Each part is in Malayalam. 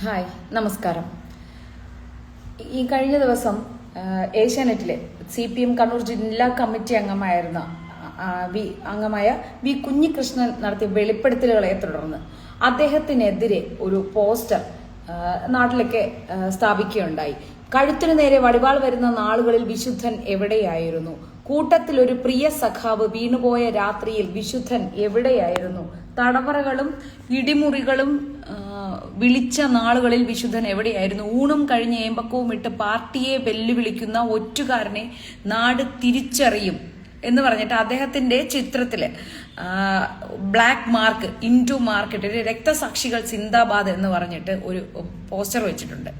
ഹായ് നമസ്കാരം. ഈ കഴിഞ്ഞ ദിവസം ഏഷ്യാനെറ്റിലെ സി പി എം കണ്ണൂർ ജില്ലാ കമ്മിറ്റി അംഗമായിരുന്ന വി അംഗമായ വി കുഞ്ഞികൃഷ്ണൻ നടത്തിയ വെളിപ്പെടുത്തലുകളെ തുടർന്ന് അദ്ദേഹത്തിനെതിരെ ഒരു പോസ്റ്റർ നാട്ടിലൊക്കെ സ്ഥാപിക്കുകയുണ്ടായി. കഴുത്തിനു നേരെ വടിവാൾ വരുന്ന നാളുകളിൽ വിശുദ്ധൻ എവിടെയായിരുന്നു? കൂട്ടത്തിൽ ഒരു പ്രിയ സഖാവ് വീണുപോയ രാത്രിയിൽ വിശുദ്ധൻ എവിടെയായിരുന്നു? തടവറകളും ഇടിമുറികളും വിളിച്ച നാളുകളിൽ വിശുദ്ധൻ എവിടെയായിരുന്നു? ഊണും കഴിഞ്ഞ് ഏമ്പക്കവും ഇട്ട് പാർട്ടിയെ വെല്ലുവിളിക്കുന്ന ഒറ്റുകാരനെ നാട് തിരിച്ചറിയും എന്ന് പറഞ്ഞിട്ട് അദ്ദേഹത്തിന്റെ ചിത്രത്തിൽ ബ്ലാക്ക് മാർക്ക് ഇന്റു മാർക്കറ്റ് രക്തസാക്ഷികൾ സിന്ദാബാദ് എന്ന് പറഞ്ഞിട്ട് ഒരു പോസ്റ്റർ വെച്ചിട്ടുണ്ട്.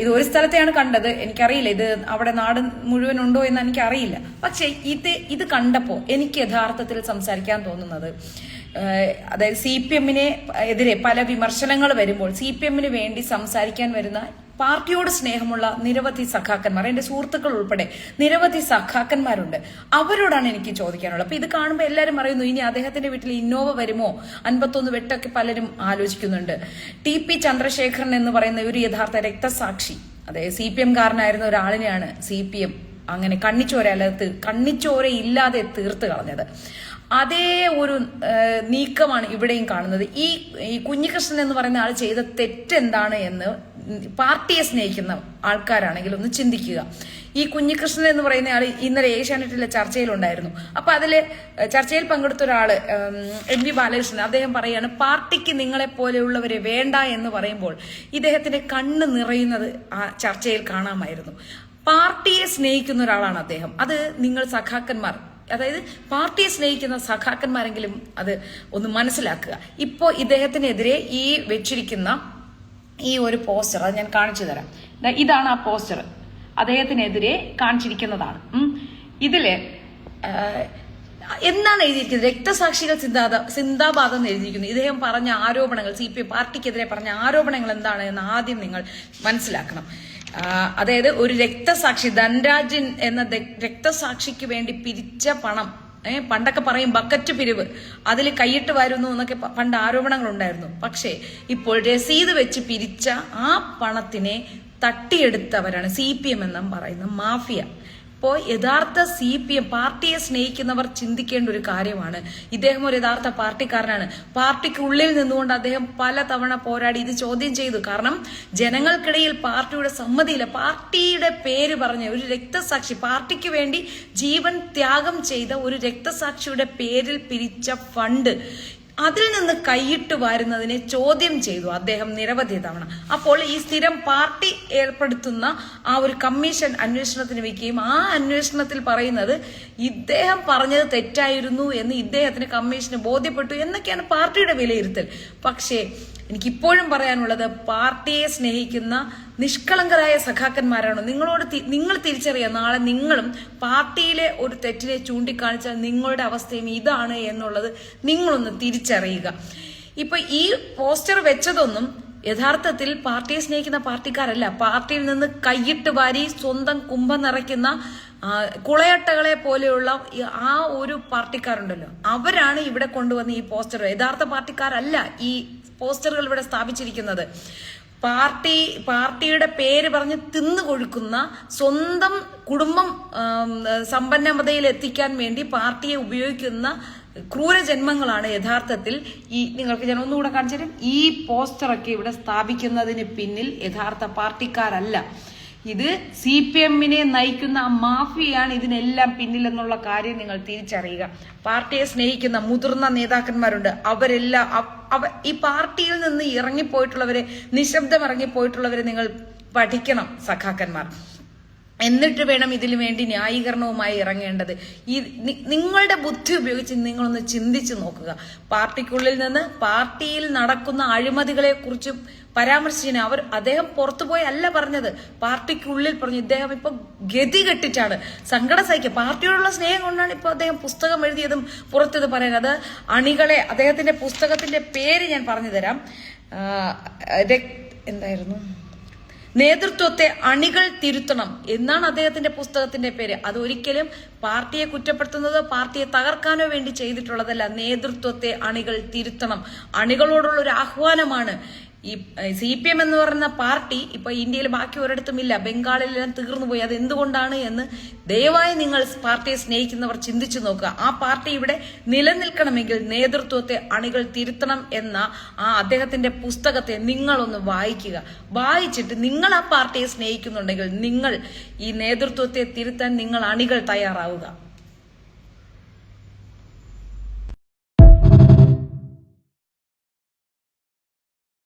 ഇത് ഒരു സ്ഥലത്തെയാണ് കണ്ടത്. എനിക്കറിയില്ല ഇത് അവിടെ നാട് മുഴുവൻ ഉണ്ടോ എന്ന് എനിക്കറിയില്ല. പക്ഷെ ഇത് ഇത് കണ്ടപ്പോൾ എനിക്ക് യഥാർത്ഥത്തിൽ സംസാരിക്കാൻ തോന്നുന്നത് അതായത് സി പി എമ്മിനെ എതിരെ പല വിമർശനങ്ങൾ വരുമ്പോൾ സി പി എമ്മിന് വേണ്ടി സംസാരിക്കാൻ വരുന്ന പാർട്ടിയോട് സ്നേഹമുള്ള നിരവധി സഖാക്കന്മാർ എന്റെ സുഹൃത്തുക്കൾ ഉൾപ്പെടെ നിരവധി സഖാക്കന്മാരുണ്ട്. അവരോടാണ് എനിക്ക് ചോദിക്കാനുള്ളത്. അപ്പൊ ഇത് കാണുമ്പോൾ എല്ലാവരും പറയുന്നു ഇനി അദ്ദേഹത്തിന്റെ വീട്ടിൽ ഇന്നോവ വരുമോ? അൻപത്തൊന്ന് വെട്ടൊക്കെ പലരും ആലോചിക്കുന്നുണ്ട്. ടി പി ചന്ദ്രശേഖരൻ എന്ന് പറയുന്ന ഒരു യഥാർത്ഥ രക്തസാക്ഷി അതെ സി പി എം കാരനായിരുന്ന ഒരാളിനെയാണ് സി പി എം അങ്ങനെ കണ്ണിച്ചോര അല്ലാതെ കണ്ണിച്ചോര ഇല്ലാതെ തീർത്ത് കളഞ്ഞത്. അതേ ഒരു നീക്കമാണ് ഇവിടെയും കാണുന്നത്. ഈ ഈ കുഞ്ഞികൃഷ്ണൻ എന്ന് പറയുന്ന ആൾ ചെയ്ത തെറ്റെന്താണ് എന്ന് പാർട്ടിയെ സ്നേഹിക്കുന്ന ആൾക്കാരാണെങ്കിൽ ഒന്ന് ചിന്തിക്കുക. ഈ കുഞ്ഞികൃഷ്ണൻ എന്ന് പറയുന്ന ആൾ ഇന്നലെ ഏഷ്യാനെറ്റിലെ ചർച്ചയിലുണ്ടായിരുന്നു. അപ്പൊ അതിൽ ചർച്ചയിൽ പങ്കെടുത്ത ഒരാൾ എം വി ബാലകൃഷ്ണൻ അദ്ദേഹം പറയാണ് പാർട്ടിക്ക് നിങ്ങളെ പോലെയുള്ളവരെ വേണ്ട എന്ന് പറയുമ്പോൾ ഇദ്ദേഹത്തിന്റെ കണ്ണ് നിറയുന്നത് ആ ചർച്ചയിൽ കാണാമായിരുന്നു. പാർട്ടിയെ സ്നേഹിക്കുന്ന ഒരാളാണ് അദ്ദേഹം. അത് നിങ്ങൾ സഖാക്കന്മാർ അതായത് പാർട്ടിയെ സ്നേഹിക്കുന്ന സഖാക്കന്മാരെങ്കിലും അത് ഒന്ന് മനസ്സിലാക്കുക. ഇപ്പോൾ ഇദ്ദേഹത്തിനെതിരെ ഈ വെച്ചിരിക്കുന്ന ഈ ഒരു പോസ്റ്റർ അത് ഞാൻ കാണിച്ചു തരാം. ഇതാണ് ആ പോസ്റ്റർ. അദ്ദേഹത്തിനെതിരെ കാണിച്ചിരിക്കുന്നതാണ്. ഇതിൽ എന്താണ് എഴുതിയിരിക്കുന്നത്? രക്തസാക്ഷികൾ സിന്ദാബാദ് എന്ന് എഴുതിയിരിക്കുന്നു. ഇദ്ദേഹം പറഞ്ഞ ആരോപണങ്ങൾ സി പി പാർട്ടിക്കെതിരെ പറഞ്ഞ ആരോപണങ്ങൾ എന്താണ് എന്ന് ആദ്യം നിങ്ങൾ മനസ്സിലാക്കണം. അതായത് ഒരു രക്തസാക്ഷി ധനരാജൻ എന്ന രക്തസാക്ഷിക്ക് വേണ്ടി പിരിച്ച പണം. ഏഹ് പണ്ടൊക്കെ പറയും ബക്കറ്റ് പിരിവ്. അതിൽ കൈയിട്ട് വരുന്നു എന്നൊക്കെ പണ്ട് ആരോപണങ്ങൾ ഉണ്ടായിരുന്നു പക്ഷേ ഇപ്പോൾ രസീത് വെച്ച് പിരിച്ച ആ പണത്തിനെ തട്ടിയെടുത്തവരാണ് സി പി എം എന്നും പറയുന്ന മാഫിയ. ഇപ്പോൾ യഥാർത്ഥ സി പി എം പാർട്ടിയെ സ്നേഹിക്കുന്നവർ ചിന്തിക്കേണ്ട ഒരു കാര്യമാണ്. ഇദ്ദേഹം ഒരു യഥാർത്ഥ പാർട്ടിക്കാരനാണ്. പാർട്ടിക്കുള്ളിൽ നിന്നുകൊണ്ട് അദ്ദേഹം പല തവണ പോരാടി ഇത് ചോദ്യം ചെയ്തു. കാരണം ജനങ്ങൾക്കിടയിൽ പാർട്ടിയുടെ സമ്മതിയില്ല. പാർട്ടിയുടെ പേര് പറഞ്ഞ ഒരു രക്തസാക്ഷി പാർട്ടിക്ക് വേണ്ടി ജീവൻ ത്യാഗം ചെയ്ത ഒരു രക്തസാക്ഷിയുടെ പേരിൽ പിരിച്ച ഫണ്ട് അതിൽ നിന്ന് കൈയിട്ട് വാരുന്നതിനെ ചോദ്യം ചെയ്തു അദ്ദേഹം നിരവധി തവണ. അപ്പോൾ ഈ സ്ഥിരം പാർട്ടി ഏർപ്പെടുത്തുന്ന ആ ഒരു കമ്മീഷൻ അന്വേഷണത്തിന് വയ്ക്കുകയും ആ അന്വേഷണത്തിൽ പറയുന്നത് ഇദ്ദേഹം പറഞ്ഞത് തെറ്റായിരുന്നു എന്ന് ഇദ്ദേഹത്തിന് കമ്മീഷന് ബോധ്യപ്പെട്ടു എന്നൊക്കെയാണ് പാർട്ടിയുടെ വിലയിരുത്തൽ. പക്ഷേ എനിക്കിപ്പോഴും പറയാനുള്ളത് പാർട്ടിയെ സ്നേഹിക്കുന്ന നിഷ്കളങ്കരായ സഖാക്കന്മാരാണ്. നിങ്ങളോട് നിങ്ങൾ തിരിച്ചറിയുക നാളെ നിങ്ങളും പാർട്ടിയിലെ ഒരു തെറ്റിനെ ചൂണ്ടിക്കാണിച്ചാൽ നിങ്ങളുടെ അവസ്ഥയും ഇതാണ് എന്നുള്ളത് നിങ്ങളൊന്ന് തിരിച്ചറിയുക. ഇപ്പൊ ഈ പോസ്റ്റർ വെച്ചതൊന്നും യഥാർത്ഥത്തിൽ പാർട്ടിയെ സ്നേഹിക്കുന്ന പാർട്ടിക്കാരല്ല. പാർട്ടിയിൽ നിന്ന് കൈയിട്ട് വാരി സ്വന്തം കുംഭം നിറയ്ക്കുന്ന കുളയട്ടകളെ പോലെയുള്ള ആ ഒരു പാർട്ടിക്കാരുണ്ടല്ലോ. അവരാണ് ഇവിടെ കൊണ്ടുവന്ന ഈ പോസ്റ്റർ. യഥാർത്ഥ പാർട്ടിക്കാരല്ല ഈ പോസ്റ്ററുകൾ ഇവിടെ സ്ഥാപിച്ചിരിക്കുന്നത്. പാർട്ടി പാർട്ടിയുടെ പേര് പറഞ്ഞ് തിന്നു കൊഴുക്കുന്ന സ്വന്തം കുടുംബം സമ്പന്നതയിൽ എത്തിക്കാൻ വേണ്ടി പാർട്ടിയെ ഉപയോഗിക്കുന്ന ക്രൂരജന്മങ്ങളാണ് യഥാർത്ഥത്തിൽ ഈ നിങ്ങൾക്ക് ഞാൻ ഒന്നുകൂടെ കാണിച്ചു തരും. ഈ പോസ്റ്ററൊക്കെ ഇവിടെ സ്ഥാപിക്കുന്നതിന് പിന്നിൽ യഥാർത്ഥ പാർട്ടിക്കാരല്ല. ഇത് സി പി എമ്മിനെ നയിക്കുന്ന മാഫിയാണ് ഇതിനെല്ലാം പിന്നിലെന്നുള്ള കാര്യം നിങ്ങൾ തിരിച്ചറിയുക. പാർട്ടിയെ സ്നേഹിക്കുന്ന മുതിർന്ന നേതാക്കന്മാരുണ്ട്. അവരെല്ലാം അവ- അവ ഈ പാർട്ടിയിൽ നിന്ന് ഇറങ്ങിപ്പോയിട്ടുള്ളവരെ നിശബ്ദം ഇറങ്ങിപ്പോയിട്ടുള്ളവരെ നിങ്ങൾ പഠിക്കണം സഖാക്കന്മാർ. എന്നിട്ട് വേണം ഇതിന് വേണ്ടി ന്യായീകരണവുമായി ഇറങ്ങേണ്ടത്. ഈ നിങ്ങളുടെ ബുദ്ധി ഉപയോഗിച്ച് നിങ്ങളൊന്ന് ചിന്തിച്ചു നോക്കുക. പാർട്ടിക്കുള്ളിൽ നിന്ന് പാർട്ടിയിൽ നടക്കുന്ന അഴിമതികളെ കുറിച്ച് പരാമർശിച്ചിന് അവർ അദ്ദേഹം പുറത്തുപോയി അല്ല പറഞ്ഞത്. പാർട്ടിക്കുള്ളിൽ പറഞ്ഞു ഇദ്ദേഹം ഇപ്പൊ ഗതി കെട്ടിച്ചാണ് സങ്കട സഹിക്കുക. പാർട്ടിയോടുള്ള സ്നേഹം കൊണ്ടാണ് ഇപ്പൊ അദ്ദേഹം പുസ്തകം എഴുതിയതും പുറത്തത് പറയുന്നത് അണികളെ അദ്ദേഹത്തിന്റെ പുസ്തകത്തിന്റെ പേര് ഞാൻ പറഞ്ഞു തരാം. എന്തായിരുന്നു? നേതൃത്വത്തെ അണികൾ തിരുത്തണം എന്നാണ് അദ്ദേഹത്തിന്റെ പുസ്തകത്തിന്റെ പേര്. അത് ഒരിക്കലും പാർട്ടിയെ കുറ്റപ്പെടുത്തുന്നതോ പാർട്ടിയെ തകർക്കാനോ വേണ്ടി ചെയ്തിട്ടുള്ളതല്ല. നേതൃത്വത്തെ അണികൾ തിരുത്തണം. അണികളോടുള്ള ഒരു ആഹ്വാനമാണ് ഈ സി പി എം എന്ന് പറയുന്ന പാർട്ടി ഇപ്പൊ ഇന്ത്യയിൽ ബാക്കി ഒരിടത്തും ഇല്ല. ബംഗാളിലെല്ലാം തീർന്നു പോയി. അത് എന്തുകൊണ്ടാണ് എന്ന് ദയവായി നിങ്ങൾ പാർട്ടിയെ സ്നേഹിക്കുന്നവർ ചിന്തിച്ചു നോക്കുക. ആ പാർട്ടി ഇവിടെ നിലനിൽക്കണമെങ്കിൽ നേതൃത്വത്തെ അണികൾ തിരുത്തണം എന്ന ആ അദ്ദേഹത്തിന്റെ പുസ്തകത്തെ നിങ്ങളൊന്ന് വായിക്കുക. വായിച്ചിട്ട് നിങ്ങൾ ആ പാർട്ടിയെ സ്നേഹിക്കുന്നുണ്ടെങ്കിൽ നിങ്ങൾ ഈ നേതൃത്വത്തെ തിരുത്താൻ നിങ്ങൾ അണികൾ തയ്യാറാവുക.